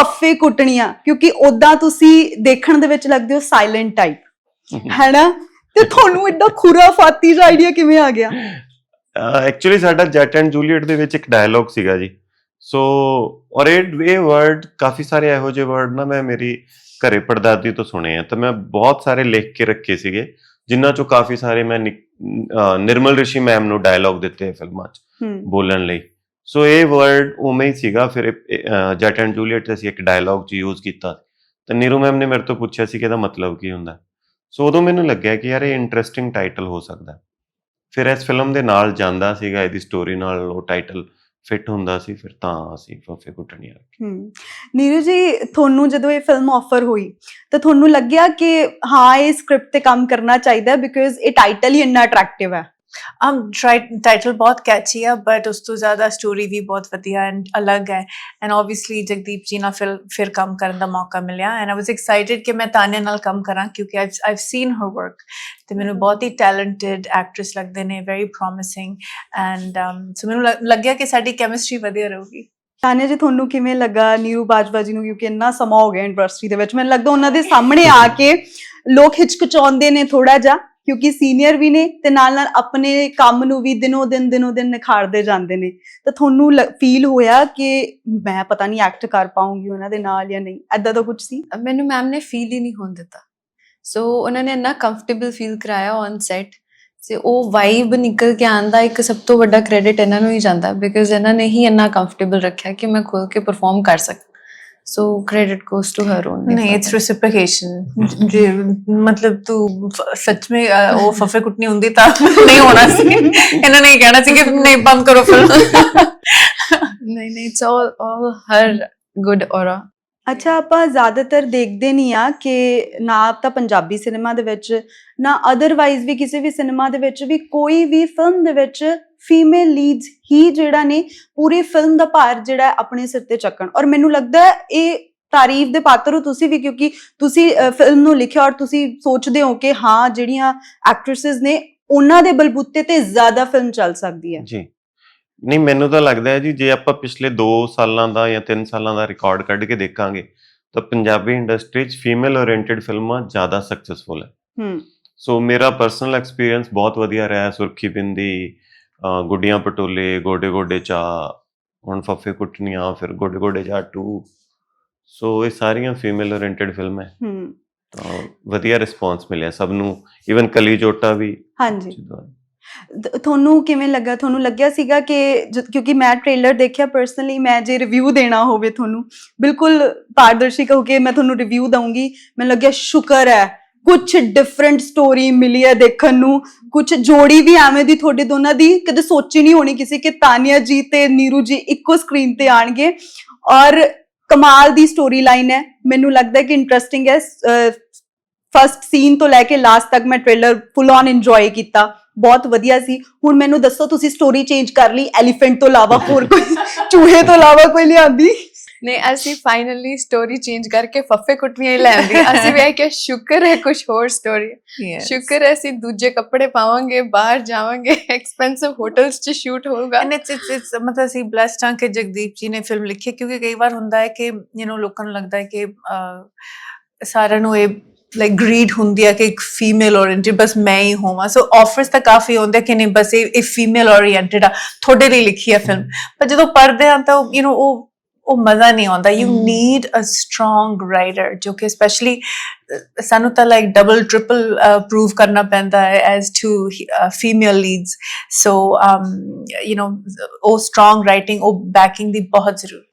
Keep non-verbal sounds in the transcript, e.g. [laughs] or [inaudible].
ਫੱਫੇ ਕੁੱਟਣੀਆਂ ਕਿਉਂਕਿ ਉਦਾਂ ਤੁਸੀਂ ਦੇਖਣ ਦੇ ਵਿੱਚ ਲੱਗਦੇ ਹੋ ਸਾਇਲੈਂਟ ਟਾਈਪ ਹੈਨਾ? ਤੇ ਤੁਹਾਨੂੰ ਐਡਾ ਖੁਰਾਫਾਤੀ ਜਿਹਾ ਆਈਡੀਆ ਕਿਵੇਂ ਆ ਗਿਆ? ਐਕਚੁਅਲੀ ਸਾਡਾ ਜੱਟ ਐਂਡ ਜੂਲੀਅਟ ਦੇ ਵਿੱਚ ਇੱਕ ਡਾਇਲੌਗ ਸੀਗਾ ਜੀ। ਸੋ ਔਰ ਇਹ ਵਰਡ ਕਾਫੀ ਸਾਰੇ ਇਹੋ ਜਿਹੇ ਵਰਡ ਨਾ ਮੈਂ ਮੇਰੀ ਘਰੇ ਪੜਦਾਦੀ ਤੋਂ ਸੁਣੇ ਆ। ਤਾਂ ਮੈਂ ਬਹੁਤ ਸਾਰੇ ਲਿਖ ਕੇ ਰੱਖੇ ਸੀਗੇ ਜਿਨ੍ਹਾਂ ਚੋਂ ਕਾਫੀ ਸਾਰੇ ਮੈਂ ਨਿਰਮਲ ਰਿਸ਼ੀ ਮੈਮ ਨੂੰ ਡਾਇਲੌਗ ਦਿੱਤੇ ਫਿਲਮਾਂ 'ਚ ਬੋਲਣ ਲਈ। ਸੋ ਇਹ ਵਰਡ ਉਵੇਂ ਹੀ ਸੀਗਾ ਫਿਰ ਇਹ, ਅਹ, ਜੱਟ ਐਂਡ ਜੂਲੀਅਟ 'ਚ ਅਸੀਂ ਇੱਕ ਡਾਇਲੌਗ 'ਚ ਯੂਜ਼ ਕੀਤਾ ਤਾਂ ਨੀਰੂ ਮੈਮ ਨੇ ਮੇਰੇ ਤੋਂ ਪੁੱਛਿਆ ਸੀ ਕਿ ਇਹਦਾ ਮਤਲਬ ਕੀ ਹੁੰਦਾ। ਸੋ ਉਦੋਂ ਮੈਨੂੰ ਲੱਗਿਆ ਕਿ ਯਾਰ ਇਹ ਇੰਟਰਸਟਿੰਗ ਟਾਈਟਲ ਹੋ ਸਕਦਾ। ਹੈ। ਫਿਰ ਇਸ ਫਿਲਮ ਦੇ ਨਾਲ ਜਾਂਦਾ ਸੀਗਾ ਇਹਦੀ ਸਟੋਰੀ ਨਾਲ ਉਹ ਟਾਈਟਲ ਫਿੱਟ ਹੁੰਦਾ ਸੀ ਫਿਰ ਤਾਂ ਅਸੀਂ ਫੱਫੇ ਕੁੱਟਣੀਆਂ ਰੱਖੀ ਹੂੰ। ਨੀਰੂ ਜੀ ਤੁਹਾਨੂੰ ਜਦੋਂ ਇਹ ਫਿਲਮ ਆਫਰ ਹੋਈ ਤਾਂ ਤੁਹਾਨੂੰ ਲੱਗਿਆ ਕਿ ਹਾਂ ਇਹ ਸਕ੍ਰਿਪਟ ਤੇ ਕੰਮ ਕਰਨਾ ਚਾਹੀਦਾ ਬਿਕਾਜ਼ ਇਹ ਟਾਈਟਲ ਹੀ ਇੰਨਾ ਅਟਰੈਕਟਿਵ ਹੈ। Um ਟਾਈਟਲ ਬਹੁਤ ਕੈਚੀ ਆ ਬਟ ਉਸ ਤੋਂ ਜ਼ਿਆਦਾ ਸਟੋਰੀ ਵੀ ਬਹੁਤ ਵਧੀਆ ਐਂਡ ਅਲੱਗ ਹੈ ਐਂਡ ਆਬਵੀਅਸਲੀ ਜਗਦੀਪ ਜੀ ਨਾਲ ਫਿਰ ਫਿਰ ਕੰਮ ਕਰਨ ਦਾ ਮੌਕਾ ਮਿਲਿਆ ਐਂਡ ਆਈ ਵਾਸ ਐਕਸਾਈਟਿਡ ਕਿ ਮੈਂ ਤਾਨਿਆ ਨਾਲ ਕੰਮ ਕਰਾਂ ਕਿਉਂਕਿ I've I've seen her work ਤੇ ਮੈਨੂੰ ਬਹੁਤ ਹੀ ਟੈਲੈਂਟਡ ਐਕਟ੍ਰੈਸ ਲੱਗਦੇ ਨੇ ਵੈਰੀ ਪ੍ਰੋਮਿਸਿੰਗ ਐਂਡ ਸੋ ਮੈਨੂੰ ਲੱਗਿਆ ਕਿ ਸਾਡੀ ਕੈਮਿਸਟਰੀ ਵਧੀਆ ਰਹੂਗੀ ਤਾਨਿਆ ਜੀ ਤੁਹਾਨੂੰ ਕਿਵੇਂ ਲੱਗਾ ਨੀਰੂ ਬਾਜਵਾ ਜੀ ਨੂੰ ਕਿਉਂਕਿ ਇੰਨਾ ਸਮਾਂ ਹੋ ਗਿਆ ਇੰਡਸਟਰੀ ਦੇ ਵਿੱਚ ਮੈਨੂੰ ਲੱਗਦਾ ਉਹਨਾਂ ਦੇ ਸਾਹਮਣੇ ਆ ਕੇ ਲੋਕ ਹਿਚਕਚਾਉਂਦੇ ਨੇ ਥੋੜਾ ਜਿਹਾ ਕਿਉਂਕਿ ਸੀਨੀਅਰ ਵੀ ਨੇ ਤੇ ਨਾਲ ਨਾਲ ਆਪਣੇ ਕੰਮ ਨੂੰ ਵੀ ਦਿਨੋ ਦਿਨ ਦਿਨੋ ਦਿਨ ਨਿਖਾਰਦੇ ਜਾਂਦੇ ਨੇ। ਤਾਂ ਤੁਹਾਨੂੰ ਫੀਲ ਹੋਇਆ ਕਿ ਮੈਂ ਪਤਾ ਨਹੀਂ ਐਕਟ ਕਰ ਪਾਉਂਗੀ ਉਹਨਾਂ ਦੇ ਨਾਲ ਜਾਂ ਨਹੀਂ? ਐਦਾਂ ਦਾ ਕੁਝ ਸੀ? ਮੈਨੂੰ ਮੈਮ ਨੇ ਫੀਲ ਹੀ ਨਹੀਂ ਹੋਣ ਦਿੱਤਾ। ਸੋ ਉਹਨਾਂ ਨੇ ਇੰਨਾ ਕੰਫਰਟੇਬਲ ਫੀਲ ਕਰਾਇਆ ਔਨ ਸੈਟ ਤੇ ਉਹ ਵਾਈਬ ਨਿਕਲ ਕੇ ਆਂਦਾ ਇੱਕ ਸਭ ਤੋਂ ਵੱਡਾ ਕ੍ਰੈਡਿਟ ਇਹਨਾਂ ਨੂੰ ਹੀ ਜਾਂਦਾ ਬਿਕਾਜ਼ ਇਹਨਾਂ ਨੇ ਹੀ ਇੰਨਾ ਕੰਫਰਟੇਬਲ ਰੱਖਿਆ ਕਿ ਮੈਂ ਖੁੱਲ ਕੇ ਪਰਫਾਰਮ ਕਰ ਸਕਾਂ so credit goes to her only नहीं इट्स रेसिप्रोकेशन जी मतलब तू फ- सच में अ, वो फफे कुटनी हुंदी ता नहीं होना सी इन्होंने नहीं कहना सी कि नहीं बंद करो फिल्म ਨਹੀਂ ਨਹੀਂ it's all all Har good ਔਰਾ ਅੱਛਾ ਆਪਾਂ ਜ਼ਿਆਦਾਤਰ ਦੇਖਦੇ ਨਹੀਂ ਆ ਕਿ ਨਾ ਤਾਂ ਪੰਜਾਬੀ ਸਿਨੇਮਾ ਦੇ ਵਿੱਚ ਨਾ ਅਦਰਵਾਈਜ਼ ਵੀ ਕਿਸੇ ਵੀ ਸਿਨੇਮਾ ਦੇ ਵਿੱਚ ਵੀ ਕੋਈ ਵੀ ਫਿਲਮ ਦੇ ਵਿੱਚ ਫੀਮੇਲ ਲੀਡਸ ਹੀ ਜਿਹੜਾ ਨੇ ਪੂਰੀ ਫਿਲਮ ਦਾ ਭਾਰ ਜਿਹੜਾ ਆਪਣੇ ਸਿਰ ਤੇ ਚੱਕਣ। ਔਰ ਮੈਨੂੰ ਲੱਗਦਾ ਹੈ ਇਹ ਤਾਰੀਫ ਦੇ ਪਾਤਰ ਹੋ ਤੁਸੀਂ ਵੀ ਕਿਉਂਕਿ ਤੁਸੀਂ ਫਿਲਮ ਨੂੰ ਲਿਖਿਆ ਔਰ ਤੁਸੀਂ ਸੋਚਦੇ ਹੋ ਕਿ ਹਾਂ ਜਿਹੜੀਆਂ ਐਕਟ੍ਰੈਸਸ ਨੇ ਉਹਨਾਂ ਦੇ ਬਲਬੂਤੇ ਤੇ ਜ਼ਿਆਦਾ ਫਿਲਮ ਚੱਲ ਸਕਦੀ ਹੈ। ਜੀ। ਨਹੀਂ ਮੈਨੂੰ ਤਾਂ ਲੱਗਦਾ ਹੈ ਜੀ ਜੇ ਆਪਾਂ ਪਿਛਲੇ 2 ਸਾਲਾਂ ਦਾ ਜਾਂ 3 ਸਾਲਾਂ ਦਾ ਰਿਕਾਰਡ ਕੱਢ ਕੇ ਦੇਖਾਂਗੇ ਤਾਂ ਪੰਜਾਬੀ ਇੰਡਸਟਰੀ 'ਚ ਫੀਮੇਲ ਓਰੀਐਂਟਡ ਫਿਲਮਾਂ ਜ਼ਿਆਦਾ ਸਕਸੈਸਫੁਲ ਹੈ। ਹੂੰ। ਸੋ ਮੇਰਾ ਪਰਸਨਲ ਐਕਸਪੀਰੀਅੰਸ ਬਹੁਤ ਵਧੀਆ ਰਿਹਾ। ਸੁਰਖੀ ਬਿੰਦੀ ਗੁੱਡੀਆਂ ਪਟੋਲੇ ਗੋਡੇ ਗੋਡੇ ਚਾ ਹੁਣ ਫੱਫੇ ਕੁੱਟਣੀਆਂ ਫਿਰ ਗੋਡੇ ਗੋਡੇ ਚਾ 2 ਸੋ ਇਹ ਸਾਰੀਆਂ ਫੀਮੇਲ ਓਰੀਐਂਟਡ ਫਿਲਮਾਂ ਹੈ। ਹੂੰ। ਤਾਂ ਵਧੀਆ ਰਿਸਪੌਂਸ ਮਿਲਿਆ ਸਭ ਨੂੰ। ਇਵਨ ਕਲੀ ਜੋਟਾ ਵੀ। ਹਾਂਜੀ। ਤੁਹਾਨੂੰ ਕਿਵੇਂ ਲੱਗਾ? ਤੁਹਾਨੂੰ ਲੱਗਿਆ ਸੀਗਾ ਕਿ ਕਿਉਂਕਿ ਮੈਂ ਟ੍ਰੇਲਰ ਦੇਖਿਆ ਪਰਸਨਲੀ ਮੈਂ ਜੇ ਰਿਵਿਊ ਦੇਣਾ ਹੋਵੇ ਤੁਹਾਨੂੰ ਬਿਲਕੁਲ ਪਾਰਦਰਸ਼ੀ ਹੋ ਕੇ ਮੈਂ ਤੁਹਾਨੂੰ ਰਿਵਿਊ ਦਊਂਗੀ। ਮੈਨੂੰ ਲੱਗਿਆ ਸ਼ੁਕਰ ਹੈ ਕੁਝ ਡਿਫਰੈਂਟ ਸਟੋਰੀ ਮਿਲੀ ਹੈ ਦੇਖਣ ਨੂੰ। ਕੁਝ ਜੋੜੀ ਵੀ ਐਵੇਂ ਦੀ ਤੁਹਾਡੇ ਦੋਨਾਂ ਦੀ ਕਦੇ ਸੋਚੀ ਨਹੀਂ ਹੋਣੀ ਕਿਸੇ ਕਿ ਤਾਨੀਆ ਜੀ ਤੇ ਨੀਰੂ ਜੀ ਇੱਕੋ ਸਕਰੀਨ ਤੇ ਆਣਗੇ। ਔਰ ਕਮਾਲ ਦੀ ਸਟੋਰੀ ਲਾਈਨ ਹੈ। ਮੈਨੂੰ ਲੱਗਦਾ ਕਿ ਇੰਟਰਸਟਿੰਗ ਹੈ। ਫਸਟ ਸੀਨ ਤੋਂ ਲੈ ਕੇ ਲਾਸਟ ਤੱਕ ਮੈਂ ਟ੍ਰੇਲਰ ਫੁੱਲ ਔਨ ਇੰਜੋਏ ਕੀਤਾ। ਬਹੁਤ ਵਧੀਆ ਸੀ। ਹੁਣ ਮੈਨੂੰ ਦੱਸੋ ਤੁਸੀਂ ਸਟੋਰੀ ਚੇਂਜ ਕਰ ਲਈ। ਐਲੀਫੈਂਟ ਤੋਂ ਇਲਾਵਾ ਹੋਰ ਕੋਈ [laughs] ਚੂਹੇ ਤੋਂ ਇਲਾਵਾ ਕੋਈ ਲਿਆਂਦੀ? ਨਹੀਂ ਅਸੀਂ ਫਾਈਨਲੀ ਸਟੋਰੀ ਚੇਂਜ ਕਰਕੇ ਫੱਫੇ ਕੁੱਟਵੀਆਂ ਹੀ ਲੈਂਦੀ ਅਸੀਂ ਵੀ ਆਏ ਕਿ ਸ਼ੁਕਰ ਹੈ ਕੁਝ ਹੋਰ ਸਟੋਰੀ ਸ਼ੁਕਰ ਹੈ ਅਸੀਂ ਦੂਜੇ ਕੱਪੜੇ ਪਾਵਾਂਗੇ ਬਾਹਰ ਜਾਵਾਂਗੇ ਐਕਸਪੈਂਸਿਵ ਹੋਟਲਸ 'ਚ ਸ਼ੂਟ ਹੋਊਗਾ ਐਂਡ ਇਟਸ ਇਟਸ ਇਟਸ ਮਤਲਬ ਅਸੀਂ ਬlesed ਹਾਂ ਕਿ ਜਗਦੀਪ ਜੀ ਨੇ ਫਿਲਮ ਲਿਖੀ ਹੈ, ਕਿਉਂਕਿ ਕਈ ਵਾਰ ਹੁੰਦਾ ਹੈ ਕਿ ਯੂ نو ਲੋਕਾਂ ਨੂੰ ਲੱਗਦਾ ਹੈ ਕਿ ਅਹ, ਸਾਰਿਆਂ ਨੂੰ ਇਹ ਲਾਈਕ ਗਰੀਡ ਹੁੰਦੀ ਹੈ ਕਿ ਇੱਕ ਫੀਮੇਲ ਓਰੀਐਂਟਡ ਬਸ ਮੈਂ ਹੀ ਹੋਵਾਂ ਸੋ ਆਫਰਸ ਤਾਂ ਕਾਫੀ ਹੁੰਦੇ ਕਿ ਨਹੀਂ ਬਸ ਇਹ ਇਹ ਫੀਮੇਲ ਓਰੀਐਂਟਡ ਆ ਤੁਹਾਡੇ ਲਈ ਲਿਖੀ ਹੈ ਫਿਲਮ ਪਰ ਜਦੋਂ ਪੜ੍ਹਦੇ ਹਾਂ ਤਾਂ ਯੂ نو ਉਹ ਉਹ ਮਜ਼ਾ ਨਹੀਂ ਆਉਂਦਾ you Hmm. Need a strong writer ਜੋ ਕਿ ਸਪੈਸ਼ਲੀ ਸਾਨੂੰ ਤਾਂ ਲਾਈਕ ਡਬਲ ਟ੍ਰਿਪਲ ਪ੍ਰੂਵ ਕਰਨਾ ਪੈਂਦਾ ਹੈ as to female leads so um you know ਉਹ ਸਟਰੋਂਗ ਰਾਈਟਿੰਗ ਉਹ ਬੈਕਿੰਗ ਦੀ ਬਹੁਤ ਜ਼ਰੂਰੀ